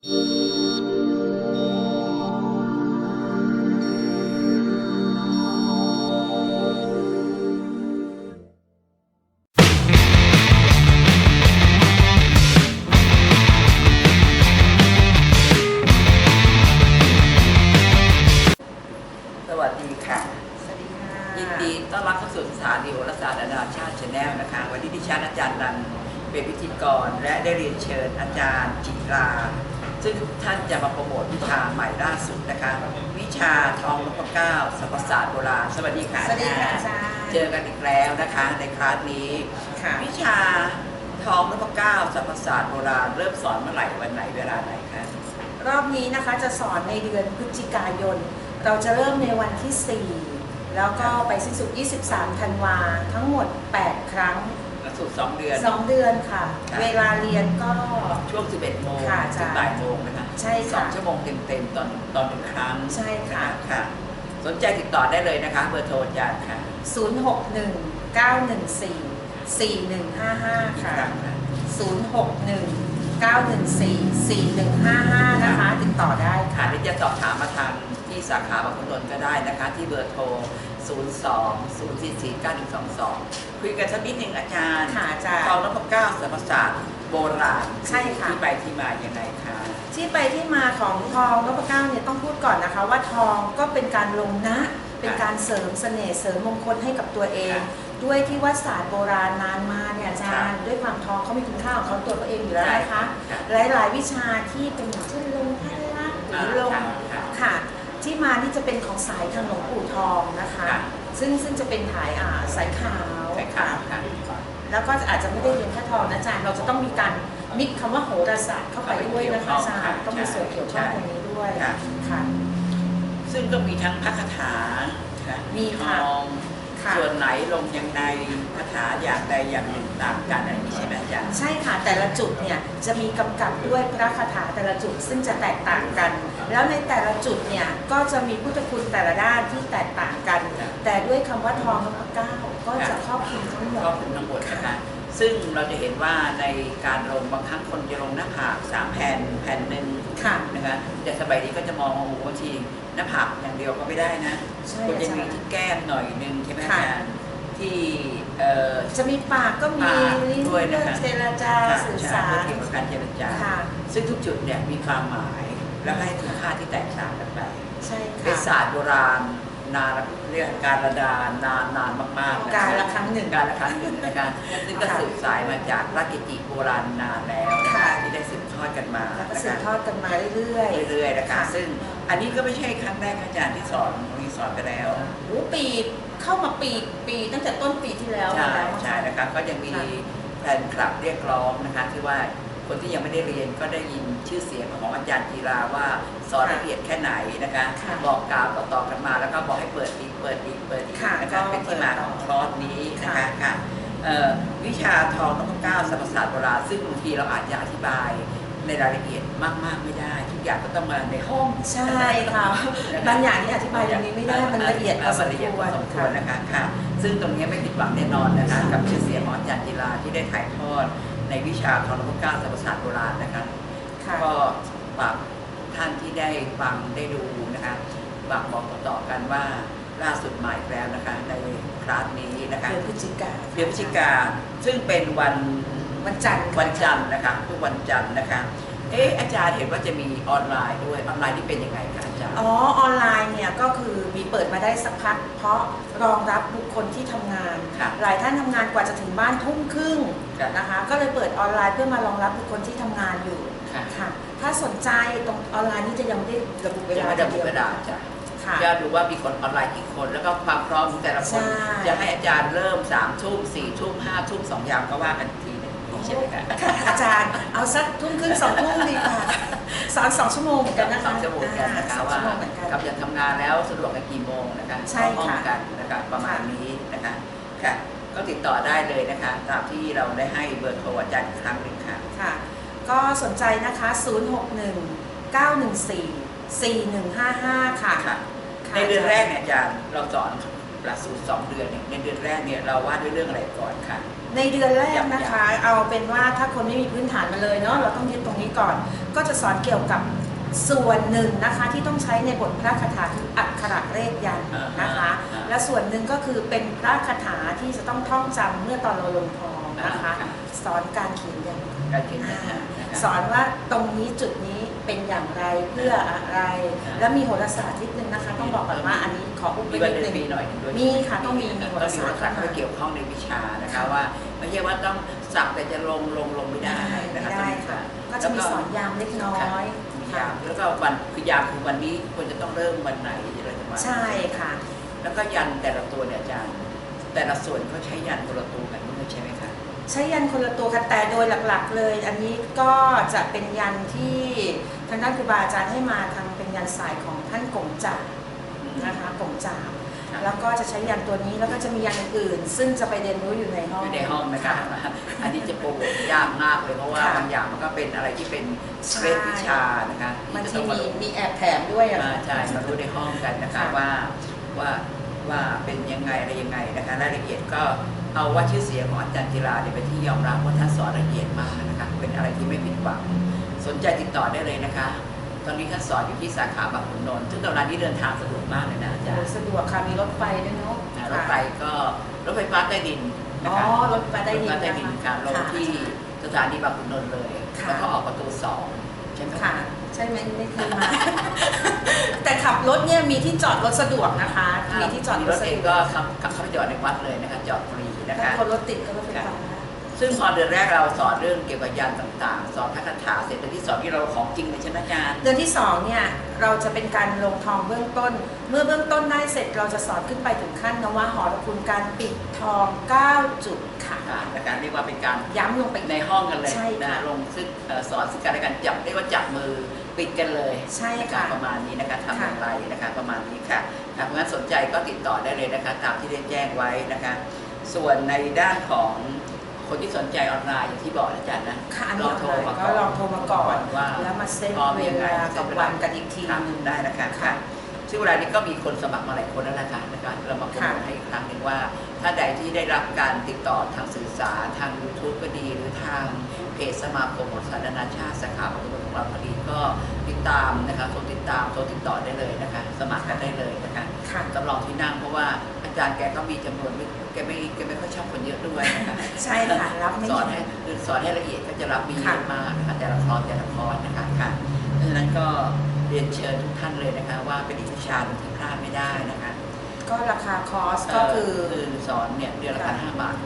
สวัสดีค่ะ สวัสดีค่ะยินดีต้อนรับเข้าสู่สถานีโหราศาสตร์นานาชาติชาแนลนะคะ วันนี้ดิฉันอาจารย์นันเป็นพิธีกรและได้เรียนเชิญอาจารย์จิตรา ซึ่งท่านจะมาโปรโมทวิชาใหม่ล่าสุดนะคะ วิชาทองนพเก้าสรรพศาสตร์โบราณสวัสดีค่ะสวัสดีค่ะอาอาจารย์จารย์เจอกันอีกแล้วนะคะในคลาสนี้ค่ะ วิชาทองนพเก้าสรรพศาสตร์โบราณเริ่มสอนเมื่อไหร่วันไหนเวลาไหนคะรอบนี้นะคะจะสอนในเดือนพฤศจิกายน เราจะเริ่มในวันที่ 4 แล้วก็ไปสิ้นสุด 23 ธันวาทั้งหมด 8 ครั้งหลัก สูตรสองเดือน2เดือนค่ะค่ะเวลาเรียนก็ ช่วง 11 โมงค่ะถึงบ่ายโมงนะคะใช่ค่ะสองชั่วโมงเต็มๆตอนตอนหนึ่งครั้งใช่ค่ะค่ะ สนใจติดต่อได้เลยนะคะ เบอร์โทรอาจารย์ค่ะ061 914 4155อีกค่ะครั้งค่ะ 061 914 4155 นะคะ ติดต่อได้ค่ะ ค่ะหรือจะสอบถามมาทาง ที่สาขาบางขุนนนท์ก็ได้นะคะ ที่เบอร์โทร 02 044 9122 คุยกันสักนิดหนึ่งอาจารย์ค่ะอาจารย์ทองนพเก้าสรรพศาสตร์โบราณใช่ค่ะ ที่ไปที่มาอย่างไรคะ ที่ไปที่มาของทองนพเก้าเนี่ยต้องพูดก่อนนะคะ ว่าทองก็เป็นการลงนะ เป็นการเสริมเสน่ห์เสริมมงคลให้กับตัวเองด้วยที่ว่าศาสตร์โบราณนานมาเนี่ยอาจารย์ด้วยความทองเขามีคุณค่าของเขาตัวเขาเองอยู่แล้วนะคะค่ะ หลายๆ วิชาที่เป็นอย่างเช่นลงพันลักษณ์หรือลง ค่ะ ค่ะ ที่มานี่จะเป็นของสายทางหลวงปู่ทองนะคะค่ะซึ่งซึ่งจะเป็นถ่ายอ่าสายขาว ใช่ขาวค่ะแล้วก็อาจจะไม่ได้เรียนแค่ทองนะอาจารย์ เราจะต้องมีการมิกคำว่าโหราศาสตร์เข้าไปด้วยนะคะอาจารย์ต้องมีส่วนเกี่ยวข้องตรงนี้ด้วยค่ะ ค่ะ ซึ่งก็มีทั้งพระคาถาค่ะมีค่ะทองค่ะ ส่วนไหนลงยังไงคาถาอย่างใดอย่างหนึ่งตามกันอะไรอย่างนี้ใช่ไหมอาจารย์ ใช่ค่ะแต่ละจุดเนี่ยจะมีกำกับด้วยพระคาถาแต่ละจุดซึ่งจะแตกต่างกัน แล้วในแต่ละจุดเนี่ยก็จะมีพุทธคุณแต่ละด้านที่แตกต่างกันครับแต่ด้วยคำว่าทองนพเก้าก็ครัจะบครอบคลุมทั้งหมก็ดถึงทั้งหมดนะคะซึ่งเราจะเห็นว่าในการลงบางครั้งคนจะลงหน้าผากสามแผ่นแผ่นหนึ่งค่ะนะคะแต่สมัยนี้ก็จะมองว่าโอ้โหบางทีหน้าผากอย่างเดียวก็ไม่ได้นะใช่ควรอาจะจามีรย์ที่แก้มหน่อยหนึงใช่ไหมอาค่ะจารย์ที่เอ่อจะมีปากก็มีปากลิ้นด้วยนะคะเจรจาสื่อสาเพื่อรเกี่ยวกับการเจรจาค่ะซึ่งทุกจุดเนี่ยมีความหมาย และให้คุณค่าที่แตกต่างกันไปใช่เป็นค่ะศาสตร์โบราณ นานเรียกการระดานานนานมากๆนการละครั้งหนึ่ง การละครั้งหนึ่งนะคะซึ่งก็ค่ะสืบสายมาจากพระกิติโบราณนานแล้วนะคะค่ะ ที่ได้สืบทอดกันมาแล้วก็นะสืบคะทอดกันมาเรื่อยๆ เรื่อยๆนะคะค่ะซึ่งอันนี้ก็ไม่ใช่ครั้งแรกอาจารย์ที่สอนมีสอนไปแล้ว โอ้ปีเข้ามาปีปีตั้งแต่ต้นปีที่แล้วใช่แล้ว ใช่นะคะก็ยังมีค่ะแฟนคลับเรียกร้องนะคะที่ว่า คนที่ยังไม่ได้เรียนก็ได้ยินชื่อเสียงของอาจารย์จีราว่าสอนละเอียดแค่ไหนนะคะค่ะบอกกล่าวต่อๆกันมา แล้วก็บอกให้เปิดอีกเปิดอีกเปิดอีกค่ะนะคะก็เป็นที่มาของคลอสนี้นะคะค่ะ ค่ะเอ่อวิชาทองนพเก้าสรรพศาสตร์โบราณซึ่งบางทีเราอาจจะอธิบายในรายละเอียดมาก ๆ ไม่ได้ ทุกอย่างก็ต้องมาในห้อง ใช่ค่ะ บางอย่างที่อธิบายอย่างนี้ไม่ได้ มันละเอียดพอสมันมละเอียดคพวอรสมควรนะคะค่ะ ซึ่งตรงนี้ไม่ผิดหวังแน่นอนนะคะ กับชื่อเสียงของอาจารย์กีฬาที่ได้ถ่ายทอด ในวิชาทรพเก้าสรรพศาสตร์โบราณนะคะค่ะก็ฝากท่านที่ได้ฟังได้ดูนะคะฝากบอกต่อๆกันว่าล่าสุดหมายแล้วนะคะในคลาสนี้นะคะเดือนพฤศจิกาเดือนพฤศจิกาซึ่งเป็นวันวันจันทร์ค่ะวันจันทร์นะคะทุกวันจันทร์นะคะ เอ๊ะอาจารย์เห็นว่าจะมีออนไลน์ด้วยออนไลน์ที่เป็นยังไงคะอาจารย์อ๋อออนไลน์เนี่ยก็คือมีเปิดมาได้สักพัก เพราะรองรับบุคคลที่ทำงาน ค่ะ หลายท่านทำงานกว่าจะถึงบ้านทุ่มครึ่งค่ะ นะคะ ก็เลยเปิดออนไลน์เพื่อมารองรับบุคคลที่ทำงานอยู่ค่ะค่ะ ถ้าสนใจตรงออนไลน์นี่จะยังไม่ได้ระบุเวจะลาไม่ได้บุกระดาษจ้ะค่ะ จะดูว่ามีคนออนไลน์กี่คนแล้วก็ความพร้อมของแต่ละคน ใช่ จะให้อาจารย์เริ่มสามทุ่มสี่ทุ่มห้าทุ่มสองยามก็ว่ากันอีกทีหนึง ใช่ไหมคะค่ะอาจารย์เอาสักทุ่มครึ่งสองทุ่มดีค่ะสอนสองชั่วโมงเหมือนกันนะคะสองชั่วโมงกันนะคะอ่าสองว่าชั่วโมงเหมือนกันกับยังทำงานแล้วสะดวกกันกี่โมงนะคะใช่เข้าห้องค่ะกันนะคะประมาณนี้นะคะค่ะก็ติดต่อได้เลยนะคะตามที่เราได้ให้เบอร์โทรอาจารย์อีกครั้งหนึ่งค่ะค่ะ ก็สนใจนะคะ 061 914 4155 ค่ะค่ะค่ะในเดือนแรกเนี่ยอาจารย์เราสอน หลักสูตรสองเดือนเนี่ยในเดือนแรกเนี่ยเราว่าด้วยเรื่องอะไรก่อนค่ะ ในเดือนแรกนะคะ เอาเป็นว่าถ้าคนไม่มีพื้นฐานมาเลยเนาะเราต้องยึดตรงนี้ก่อน ก็จะสอนเกี่ยวกับส่วนหนึ่งนะคะที่ต้องใช้ในบทพระคาถาคืออักขระเลขยันต์นะคะอ่าและส่วนหนึ่งก็คือเป็นพระคาถาที่จะต้องท่องจำเมื่อตอนเราลงทองนะคะอ่าสอนการเขียนยันต์การเขียนยันต์นะคะสอนว่าตรงนี้จุดนี้เป็น อย่างไรเพื่ออะไร แล้วมีโหราศาสตร์นิดนึงนะคะ ต้องบอกก่อนว่าอันนี้ขออุบมีไปวันนิดเดือนนึง ปีหน่อยหนึ่งด้วยมีค่ะต้องมีมีโหราศาสตร์เข้ามาที่เกี่ยวข้องในวิชานะคะว่าไม่ใช่ว่าต้องสักแต่จะลงลงลงไม่ได้ไม่นะคะได้ค่ะ ก็จะมีสอนยามเล็กน้อยมียามแล้วก็วันคือยามคือวันนี้ควรจะต้องเริ่มวันไหนอะไรประมาณนั้น ใช่ค่ะ แล้วก็ยันแต่ละตัวเนี่ยอาจารย์ แต่ละส่วนเขาใช้ยันคนละตัวกันด้วยใช่ไหมคะใช้ยันคนละตัวค่ะแต่โดยหลักๆเลย อันนี้ก็จะเป็นยันที่ ทางด้านครูบาอาจารย์ให้มาทางเป็นยันสายของท่านกงจานะคะกงจามค่ะแล้วก็จะใช้ยันตัวนี้แล้วก็จะมียันอื่นๆซึ่งจะไปเรียนรู้อยู่ในห้องอยู่ในห้องนะคะอันนี้จะโปรโมทยากมากเลยเพราะว่าค่ะบางอย่างมันก็เป็นอะไรที่เป็นใช่เรทวิชานะคะบางที่จะทีต้องมามีมีแอบแถมด้วยอะอ่าใช่มารู้ในห้องกันนะคะค่ะว่าว่าว่าเป็นยังไงอะไรยังไงนะคะรายละเอียดก็เอาว่าชื่อเสียงของอาจารย์จิราเนี่ยเป็นที่ยอมรับว่าท่านสอนละเอียดมากนะคะเป็นอะไรที่ไม่ผิดหวัง สนใจติดต่อได้เลยนะคะ ตอนนี้ท่านสอนอยู่ที่สาขาบางขุนนนท์ซึ่งตอนนั้นนี้เดินทางสะดวกมากเลยนะอาจารย์สะดวกค่ะมีรถไฟด้วยเนาะอ่ารถไฟก็รถไฟฟ้าใต้ดินนะอ๋อคะรถไฟใต้ดินรถไฟใต้ดินค่ะลงค่ะที่สถานีบางขุนนนท์เลยค่ะแล้วก็ออกประตูสองใช่ไหมค่ะใช่ไหมไม่เคยมา แต่ขับรถเนี่ยมีที่จอดรถสะดวกนะคะ มีที่จอดมีรรถถสะเอดงวกก็ขับขับเข้าไปจอดในวัดเลยนะคะจอดฟรีนะถ้าคะคนรถติดก็รถไฟฟ้า ซึ่งพอเดือนแรกเราสอนเรื่องเกี่ยวกับยานต่างๆ สอนพระคาถาเสร็จเดือนที่สองที่เราของจริงเลยใช่ไหมอาจารย์เดือนที่2เนี่ยเราจะเป็นการลงทองเบื้องต้น เมื่อเบื้องต้นได้เสร็จเราจะสอนขึ้นไปถึงขั้นนวหอรคุณการปิดทอง 9 จุดค่ะค่ะนะคะเรียกว่าเป็นการย้ำลงไปอีกในห้องกันเลยใช่ค่ะนะลงซึ่งเอ่อสอนซึ่งกันและกันจับเรียกว่าจับมือปิดกันเลยใช่นะคะค่ะประมาณนี้นะคะทำอย่างไรนะคะประมาณนี้ค่ะถ้าเพราะงั้นสนใจก็ติดต่อได้เลยนะคะตามที่ได้แจ้งไว้นะคะ ส่วนในด้านของ คนที่สนใจออนไลน์อย่างที่บอกนะอาจารย์นะค่ะอันลนี้องโทรมาก็ลองโทรมาก่อนว่าแล้วมาเซตพร้อมเวยังไงลากับวันกันอีกทีครับหนึงได้นะคะค่ะ ซึ่งเวลานี้ก็มีคนสมัครมาหลายคนแล้วนะคะนะคะเรามาโปรโมทค่ะให้อีกครั้งหนึ่งว่า ถ้าใดที่ได้รับการติดต่อทางสื่อสารทาง YouTube ก็ดีหรือทางเพจสมาคมของสาธารณชาติสาขาของของเราพอดีก็ติดตามนะคะโทรติดตามโทรติดต่อได้เลยนะคะ สมัครกันได้เลยนะคะค่ะจำลองที่นั่งเพราะว่า อาจารย์แกก็มีจำนวนไม่แกไม่แกไม่ค่อยชอบคนเยอะด้วยนะคะใช่ค่ะรับไม่สอนเยให้อะคือสอนให้ละเอียดก็จะรับมีเยค่ะอะมากนะคะแต่ละคอร์สแต่ละคอร์สนะคะค่ะเพราะฉะนั้นก็เรียนเชิญทุกท่านเลยนะคะ ว่าเป็นอีกวิชาหนึ่งที่พลาดไม่ได้นะคะ ก็ราคาคอร์สก็คือเคือสอนเนี่ยเดือนละพันห้าบาท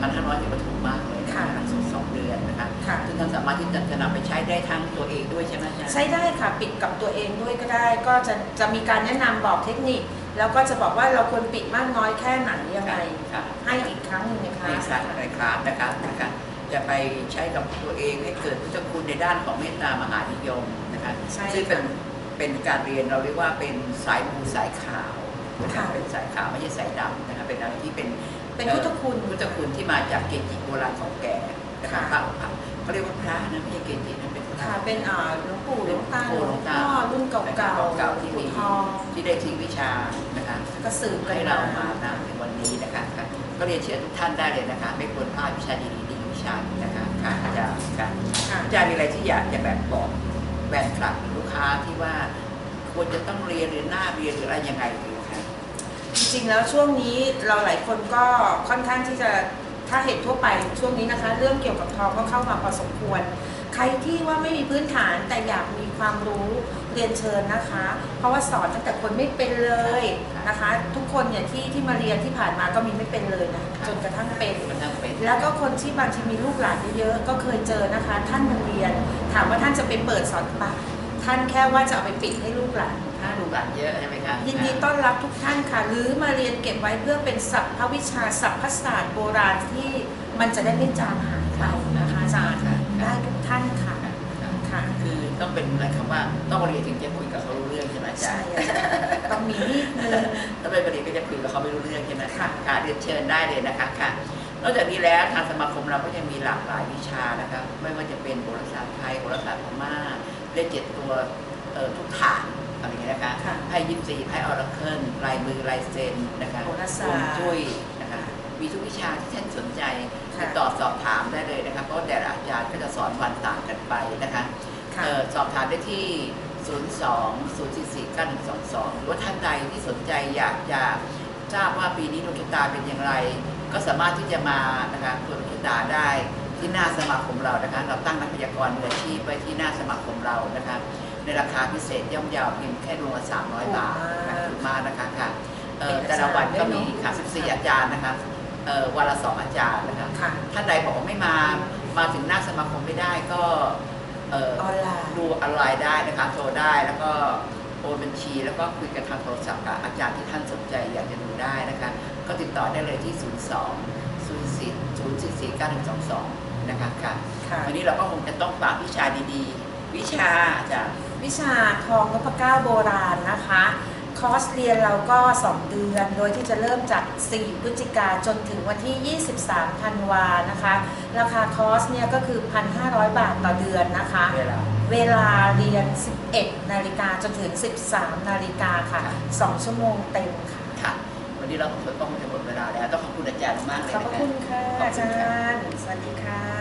พันห้าร้อยถือว่าถูกมากเลยนะคะค่ะหลักสูตรสองเดือนนะคะค่ะซึ่งท่านสามารถที่จะจะนำไปใช้ได้ทั้งตัวเองด้วยใช่ไหมอาจารย์ใช้ได้ค่ะปิดกับตัวเองด้วยก็ได้ ก็จะจะมีการแนะนำบอกเทคนิค แล้วก็จะบอกว่าเราควรปิดมากน้อยแค่ไหนยังไงค่ะให้อีกครั้งหนึ่งในคในลาสสายในคลาสนะคะนะคะจะไปใช้กับตัวเองให้เกิดพุทธคุณในด้านของเมตตามหานิยมนะคะใช่ซึ่งเป็นค่ะเป็นการเรียนเราเรียกว่าเป็นสายมูสายขาวนะคะค่ะเป็นสายขาวไม่ใช่สายดำนะคะเป็นอะไรที่เป็นเป็นพุทธคุณพุทธคุณที่มาจากเกจิโบราณของแก่ นะคะค่ะพระพระเขาเรียกว่าพระนะไม่ใช่เกจินะเป็นพระ ค่ะเป็นอ่าหลวงปู่หลวงตาหลวงตาพ่อรุ่นเก่าๆเก่าๆที่ปู่มีทองที่ได้ทิ้งวิชานะคะก็สืบกันให้เรามาณในวันนี้นะคะค่ะก็เรียนเชิญทุกท่านได้เลยนะคะ ไม่ควรพลาดวิชาดีๆดีวิชาหนึ่งนะคะค่ะอาจารย์ค่ะค่ะอาจารย์มีอะไรที่อยากจะแบบบอกแบรนด์คลับหรือลูกค้าที่ว่าควรจะต้องเรียนหรือหน้าเรียนหรืออะไรยังไงดีคะจริงๆแล้วช่วงนี้เราหลายคนก็ค่อนข้างที่จะ ถ้าเห็นทั่วไปช่วงนี้นะคะ เรื่องเกี่ยวกับทองก็เข้ามาพอสมควร ใครที่ว่าไม่มีพื้นฐานแต่อยากมีความรู้เรียนเชิญนะคะ เพราะว่าสอนตั้งแต่คนไม่เป็นเลยนะคะ ทุกคนเนี่ยที่ที่มาเรียนที่ผ่านมาก็มีไม่เป็นเลยนะจนกระทั่งเป็นมันต้องเป็นแล้วก็คนที่บางทีมีลูกหลานเยอะๆก็เคยเจอนะคะ ท่านมาเรียน ถามว่าท่านจะไปเปิดสอนปะ ท่านแค่ว่าจะเอาไปปิดให้ลูกหลานถ้าลูกหลานเยอะใช่ไหมคะยินดีต้อนรับทุกท่านค่ะหรือมาเรียนเก็บไว้เพื่อเป็นศัพท์วิชาศัพท์ศาสตร์โบราณที่มันจะได้ไม่จางหายไปนะคะอาจารย์ค่ะได้ทุกท่านค่ะค่ะค่ะค่ะคือต้องเป็นอะไรคำว่าต้องเรียนถึงจะคุยกับเขารู้เรื่องใช่ไหมอาจาใช่รย์อาจารย์ต้องมีนิดนึงถ้าเป็นประเด็นก็จะคุยกับเขาไม่รู้เรื่องใช่ไหมค่ะค่ะเรียนเชิญได้เลยนะคะค่ะนอกจากนี้แล้วทางสมาคมเราก็ยังมีหลากหลายวิชานะคะไม่ว่าจะเป็นโหราศาสตร์ไทยโหราศาสตร์พม่า เลขเจ็ดตัวเอ่อทุกฐานอะไรอย่างเงี้ยนะคะค่ะไพ่ยิปซีไพ่ออราเคิลลายมือลายเซ็นนะคะโหราศาสตร์ฮวงจุ้ยนะคะมีทุกวิชาที่ท่านสนใจค่ะติดต่อสอบถามได้เลยนะคะเพราะแต่ละอาจารย์ก็จะสอนวันต่างกันไปนะคะค่ะเอ่อสอบถามได้ที่ 02 044 9122 หรือว่าท่านใดที่สนใจอยากจะทราบว่าปีนี้ดวงชะตาเป็นอย่างไร ก็สามารถที่จะมานะคะตรวจดวงชะตาได้ ที่หน้าสมาคมเรานะคะ เราตั้งนักพยากรณ์มืออาชีพไว้ที่หน้าสมาคมเรานะคะ ในราคาพิเศษย่อมเยาวเพียงแค่ดวงละ300บาทนะคะถูกมากนะคะค่ะเอ่อแต่ละวันก็มีค่ะ14 อาจารย์นะคะเอ่อวันละสองอาจารย์นะคะค่ะท่านใดบอกว่าไม่มามาถึงหน้าสมาคมไม่ได้ก็เอ่อออนไลน์ดูออนไลน์ได้นะคะโทรได้แล้วก็โอนบัญชี แล้วก็คุยกันทางโทรศัพท์กับอาจารย์ที่ท่านสนใจอยากจะดูได้นะคะ ก็ติดต่อได้เลยที่ 02 04 044 9122 นะคะค่ะค่ะ วันนี้เราก็คงจะต้องฝากวิชาดีๆ วิชาอาจารย์วิชาทองนพเก้าโบราณนะคะ คอร์สเรียนเราก็ 2 เดือน โดยที่จะเริ่มจาก 4 พฤศจิกาจนถึงวันที่ 23 ธันวานะคะ ราคาคอร์สเนี่ยก็คือ 1,500 บาทต่อเดือนนะคะ เวลา เวลาเรียน 11 นาฬิกาจนถึง 13 นาฬิกาค่ะ ค่ะ 2 ชั่วโมงเต็มค่ะ ค่ะ วันนี้เราต้องต้องจะหมดเวลาแล้ว ต้องขอบคุณอาจารย์มากเลยขอบพนะระคะ คุณค่ะขอบอาคุณจาค่ะรย์ สวัสดีค่ะ